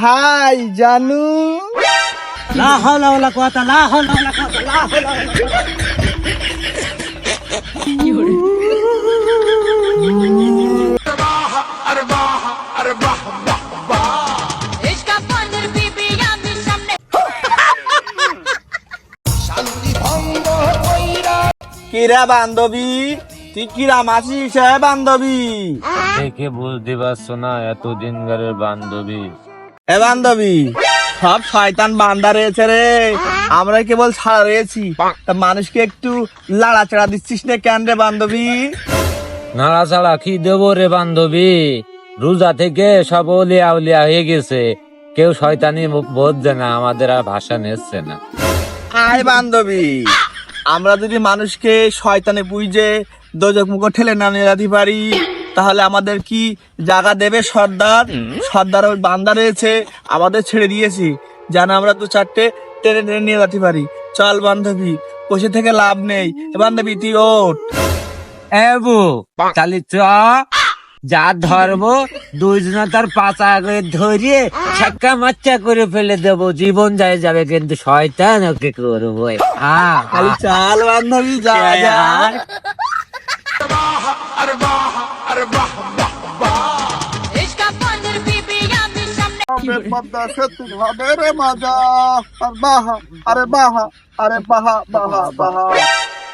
High জানু। লা হাওলা ওয়ালা কুওয়াতা লা হাওলা ওয়ালা কুওয়াতা লা হাওলা কিরা বান্ধবী? তুই কিরাম আছিস হ্যাঁ বান্ধবী? দেখে বুঝতে পারছ না এতদিন গারের বান্ধবী। এ বান্ধবী সব শয়তান বান্দা রয়েছে রে। আমরা কেবল ছাড়া রয়েছি। তা মানুষকে একটু লাড়াচাড়া দিচ্ছিস না কেন রে বান্ধবী? নাড়া ছাড়া কি দেবো রে বান্ধবী? রোজা থেকে সব ওলিয়া উলিয়া হয়ে গেছে। কেউ শয়তানি বোঝছে না আমাদের আর ভাষা নিচ্ছে না। আয় বান্ধবী আমরা যদি মানুষকে শয়তানে বুঝে দোজক মুখ ঠেলে না নিয়ে যেতে পারি। তাহলে আমাদের কি জায়গা দেবে সর্দার? সর্দার ওই বান্দা রয়েছে আমাদের ছেড়ে দিয়েছি। যেন আমরা দু চারটে টেনে টেনে নিয়ে যেতে পারি। চল বান্ধবী বসে থেকে লাভ নেই। বান্ধবী তুই ওঠ। এবু তাহলে চ। যা ধরবো দুইজনে তার পাচা করে ধরিয়ে ছাক্কা মাচ্চা করে ফেলে দেবো। জীবন যায় যাবে কিন্তু শয়তান ওকে করব। আ খালি চাল বান্ধবী যা যা।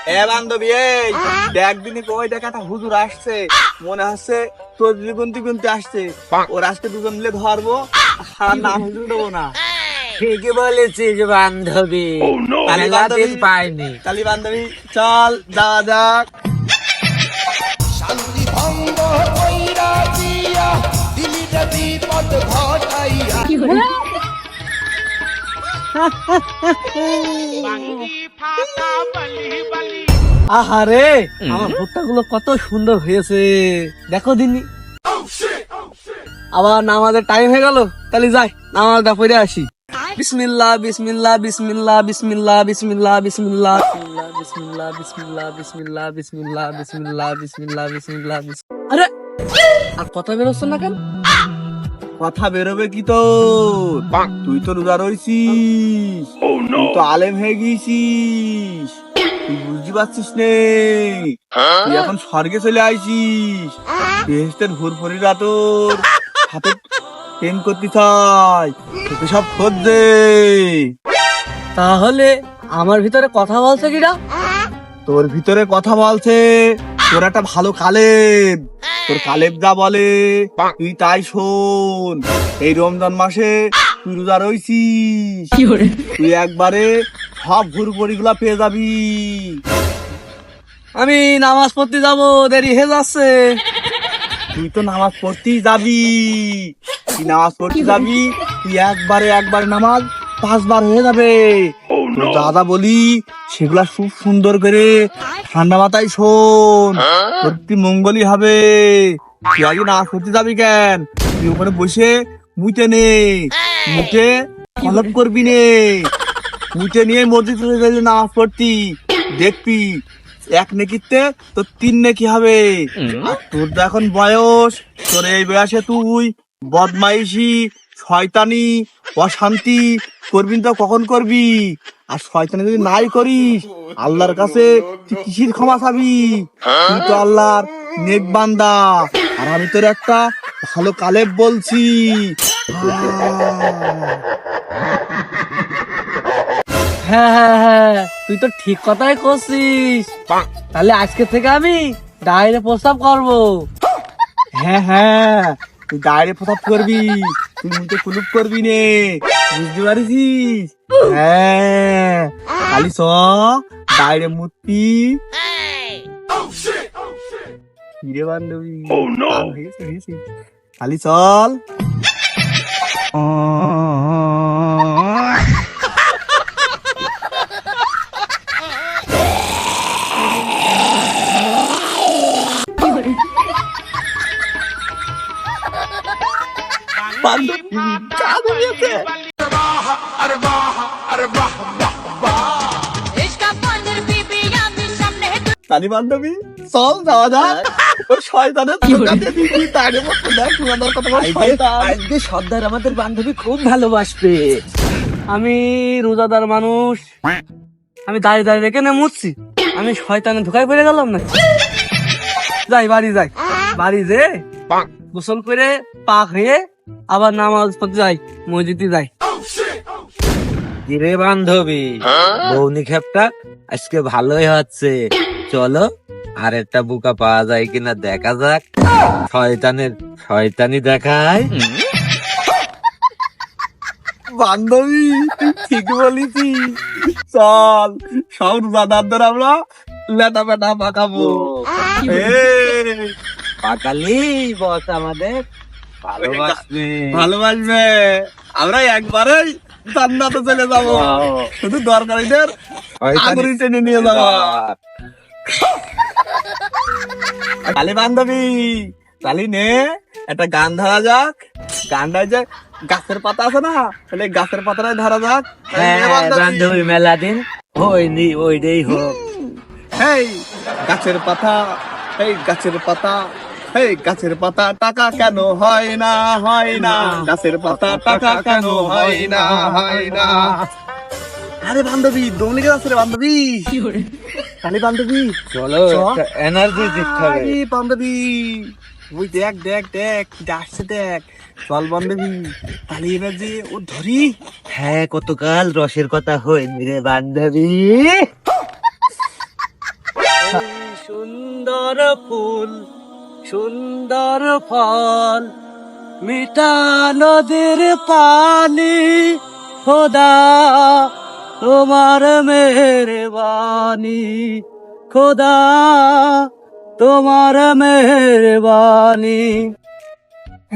এ বান্ধবী এই দেখ দিনে কই দেখ একটা হুজুর আসছে। মনে হচ্ছে তোর গুনতি গুনতি আসছে। ওর আজকে দুজন মিলে ধরবো আর নাম হুজুর দেবো না। ঠিকই বলেছিস বান্ধবী। তাহলে বান্ধবী- পাইনি। তালি বান্ধবী চল যাওয়া যাক। আহারে আমার ভুট্টা গুলো কত সুন্দর হয়েছে। দেখো দিনি। আবার নামাজের টাইম হয়ে গেল তাহলে যাই নামাজটা পড়ে আসি। বিসমিল্লাহ বিসমিল্লাহ বিসমিল্লাহ বিসমিল্লাহ বিসমিল্লাহ বিসমিল্লাহ বিসমিল্লাহ বিসমিল্লাহ বিসমিল্লাহ বিসমিল্লাহ বিসমিল্লাহ বিসমিল্লাহ বিসমিল্লাহ বিস- আরে! আর কথা বেরোচ্ছে না কেন? কথা বেরোবে কি তো? তুই তো রোজা রয়েছিস তুই তো আলেম হয়ে গিয়েছিস। তুই বুঝতে পারছিস নে। তুই এখন স্বর্গে চলে আইছিস। বেহেস্তের হুরফুরিরা তোর হাতে প্রেম করতে চাই তোকে সব খোঁজ দে তাহলে আমার ভিতরে কথা বলছে কিরা? তোর ভিতরে কথা বলছে তোর একটা ভালো কালেব। তোর কালেব যা বলে তুই তাই শোন। এই রমজান মাসে তুই রোজা রইছিস। তুই একবারে সব ঘুরপড়ি গুলা পেয়ে যাবি। আমি নামাজ পড়তে যাব দেরি হয়ে যাচ্ছে। তুই তো নামাজ পড়তেই যাবি। তুই নামাজ পড়তে যাবি তুই একবারে একবার নামাজ পাঁচবার হয়ে যাবে। দাদা বলি সেগুলা খুব সুন্দর করে ঠান্ডা মাথায় শোন। সত্যি মঙ্গলই হবে। তুই আগে নামাজ পড়তে যাবি কেন? তুই ওখানে বসে মুইতে নে। মুখে কলম করবি নে। মুখে নিয়ে মসজিদ চলে গেলে নামাজ পড়তি। দেখবি এক নেকিতে তোর তিন নেকি হবে। আর তোর তো এখন বয়স তোর এই বয়সে তুই বদমাইশি শয়তানি অশান্তি করবি তো কখন করবি? আর শয়তানি যদি নাই করিস আল্লাহর কাছে তুই কিসির ক্ষমা চাবি? তুই তো আল্লাহর নেক বান্দা। আর আমি তোর একটা ভালো কালেব বলছি। হ্যাঁ হ্যাঁ হ্যাঁ তুই তো ঠিক কথাই করছিস। তাহলে আজকে থেকে আমি ডাইরে প্রস্তাব করব। হ্যাঁ হ্যাঁ। তুই ডায়রে প্রস্তাব করবি তুই মুখে কুলুপ করবি নে। বুঝতে পারিস হ্যাঁ। খালি স ডাইরে মূর্তি কিরে বান্ধবী? হয়েছে। খালি চল। তালি বান্ধবী চল যাওয়া যাক। ওর শয়তানের ধোকাতে দিবি তারে মতো দেখ রোজাদার কত শয়তান। আজকে সর্দার আমাদের বান্ধবী খুব ভালোবাসবে। আমি রোজাদার মানুষ। আমি দাঁড়িয়ে দাঁড়িয়ে রেখে না আমি শয়তানে ধোকায় পড়ে গেলাম না যাই বাড়ি যাই। বাড়ি যে গোসল করে পাক হয়ে আবার নামাজ পড়তে যাই মসজিদে যাই। কিরে বান্ধবী? বৌনি খেপটা আজকে ভালোই হচ্ছে। চলো আর একটা বুকা পাওয়া যায় কিনা দেখা যাক। শয়তানের শয়তানি দেখায়। বান্ধবী তুই ঠিক বলেছি। চল সব রোজাদারদের আমরা লেটা পেটা পাকাবো। পাকালি বস আমাদের। ভালোবাসবে। ভালোবাসবে। আমরা একবারেই জান্নাতে চলে যাব। শুধু দরকারিদের আগুরি টেনে নিয়ে যাব কালি বান্ধবী কালি নে একটা গান ধরা যাক। গানটা যে গাছের পাতা আছে না? তাহলে গাছের পাতাটাই ধরা যাক। হ্যাঁ বান্ধবী। মেলা দিন হয়নি ওই দেই হোক। হেই গাছের পাতা এই গাছের পাতা এই গাছের পাতা টাকা কেন হয় না হয় না? গাছের পাতা টাকা কেন হয় না হয় না? আরে বান্ধবী দমলিকে আছে রে বান্ধবী। কালি বান্ধবী চলো এনার্জি দিতে হবে আরে বান্ধবী ওই দেখ দেখ দেখ আসছে দেখ। চল বান্ধবী কালি এবার যে ও ধরি। হ্যাঁ কতকাল রসের কথা হয়নি রে বান্ধবী। সুন্দর ফুল সুন্দর ফল মিঠা নদীর পানি খোদা। তোমার মেহরবানি খোদা তোমার মেহরবানি।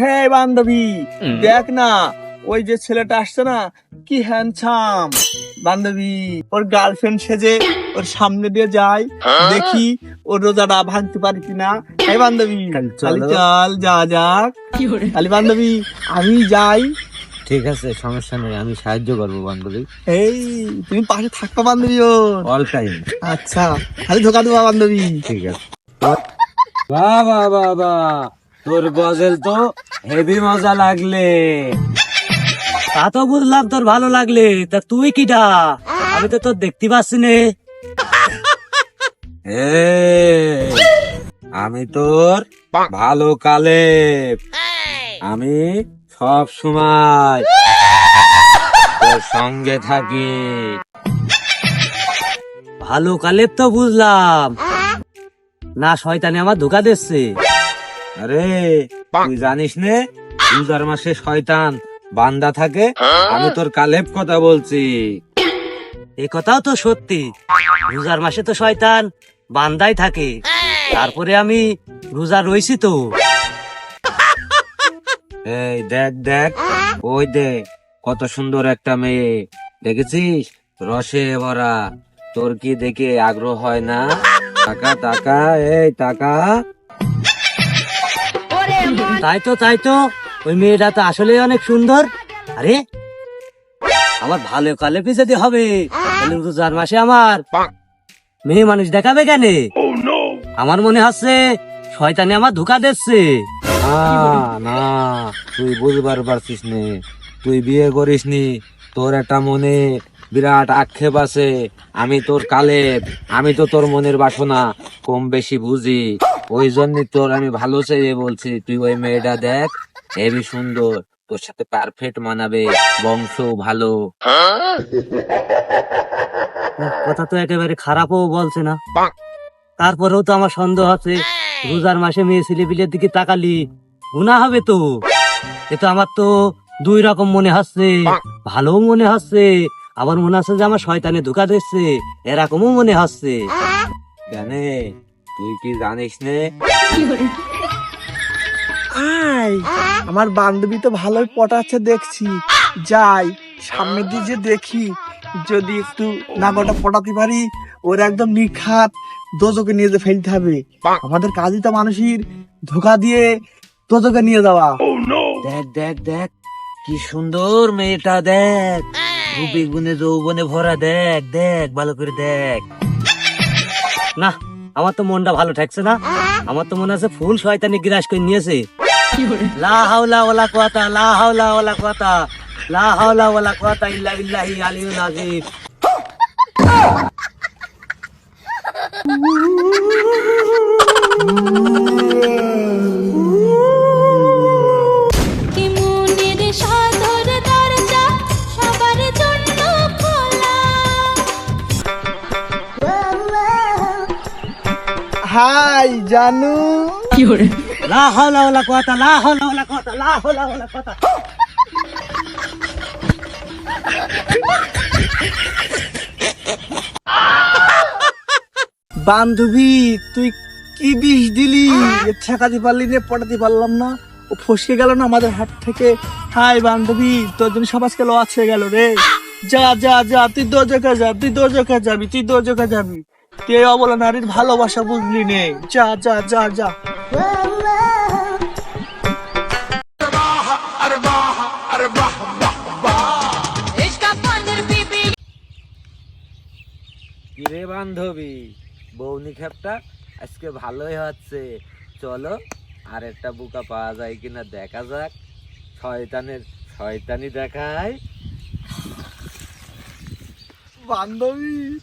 হ্যাঁ বান্ধবী দেখ না ওই যে ছেলেটা আসছে না কি হ্যান্ডসাম বান্ধবী ওর গার্লফ্রেন্ড সেজে ওর সামনে দিয়ে যায় দেখি ওর রোজাটা ভাঙতে পারি কিনা। এই বান্ধবী চলো। চল যা যাক। খালি বান্ধবী আমি যাই ঠিক আছে সমস্যা নেই আমি সাহায্য করব বান্ধবী। এই তুমি পাশে থাকবা বান্ধবী ওর অল টাইম আচ্ছা খালি ধোকা দেবা বান্ধবী। ঠিক আছে। বাবা বাবা তোর গজল তো হেভি মজা লাগলে। তা তো বুঝলাম তোর ভালো লাগলে তা তুই কিটা আমি তো তোর দেখতে পাচ্ছি নে। আমি তোর ভালো কালে। আমি সব সময়। তোর সঙ্গে থাকি। ভালো কালের তো বুঝলাম। না, শয়তানে আমার ধোকা দিচ্ছে। আরে, তুই জানিস নে রোজার মাসে শয়তান বান্দা থাকে, আমি তোর কালেব কথা বলছি। এই কথাও তো সত্যি। রোজার মাসে তো শয়তান বান্দাই থাকে। তারপরে আমি রোজা রইছি তো। এই দেখ দেখ। ওই দেখ কত সুন্দর একটা মেয়ে। দেখেছিস? রসে ভরা। তোর কি দেখে আগ্রহ হয় না? টাকা টাকা এই টাকা। তাই তো তাই তো। ওই মেয়েটা তো আসলে অনেক সুন্দর। আরে আমার ভালো কালে পিছাতে হবে তাহলে রোজার মাসে আমার। মেয়ে মানুষ দেখাবে কেন? আমার মনে হচ্ছে শয়তানে আমার ধোকা দিচ্ছে। না না, তুই বুঝবার পারছিস নে। তুই বিয়ে করিস নি, তোর একটা মনে বিরাট আক্ষেপ আছে। আমি তোর কালেব, আমি তো তোর মনের বাসনা, কম বেশি বুঝি। ওই জন্য তোর আমি ভালো চেয়ে বলছি, তুই ওই মেয়েটা দেখ হেবি সুন্দর, তোর সাথে পারফেক্ট মানাবে বংশ ভালো। কথা তো একেবারে খারাপও বলছে না। তারপরেও তো আমার সন্দেহ আছে। রোজার মাসে মেয়ে ছেলে ছেলেপিলের দিকে তাকালি গুণা হবে তো। এ তো আমার তো দুই রকম মনে হচ্ছে। ভালো মনে হচ্ছে। আবার মনে হচ্ছে যে আমার শয়তানে ধোকা দিচ্ছে। এরকমও মনে হচ্ছে। জানে তুই কি জানিস নে? আয় আমার বান্ধবী তো ভালোই পটাচ্ছে দেখছি। যাই সামনে দিয়ে যে দেখি যদি একটু নাগরটা পটাতে পারি ওর একদম নিখাত দোজকে নিয়ে যে ফেলতে হবে। আমাদের কাজই তো মানুষের ধোকা দিয়ে দোজকে নিয়ে যাওয়া। দেখ দেখ দেখ কি সুন্দর মেয়েটা দেখ। রূপে গুণে যৌবনে ভরা দেখ দেখ ভালো করে দেখ। না আমার তো মনটা ভালো ঠেকছে না। আমার তো মনে আছে ফুল শয়তানি গ্রাস করে নিয়েছে। লা হাওলা ওয়ালা কুয়াতা লা হাওলা ওয়ালা কুয়াতা লা হাওলা ওয়ালা কুয়াতা ইল্লা বিল্লাহি আলিয়ুল আযীম। কি হাই জানু। লা হাওলা ওয়ালা কুয়াতা লা হাওলা ওয়ালা কুয়াতা লা হাওলা ওয়ালা কুয়াতা বান্ধবী তুই কি বিষ দিলি? এ ঠেকাতে পারলি রে পটাতে পারলাম না। ও ফসকে গেল না আমাদের হাত থেকে। হাই বান্ধবী তোর জন্য সমাজকে লস হয়ে গেল রে। যা যা যা তুই দোজকা যা তুই দোজকা যাবি তুই দোজকা যাবি। তুই এই অবলা নারীর ভালোবাসা বুঝলি নে। যা যা যা যা। বান্ধবী? বৌনি খেপটা আজকে ভালোই হচ্ছে। চলো আর একটা বুকা পাওয়া যায় কিনা দেখা যাক। শয়তানের, শয়তানি দেখায়। বান্ধবী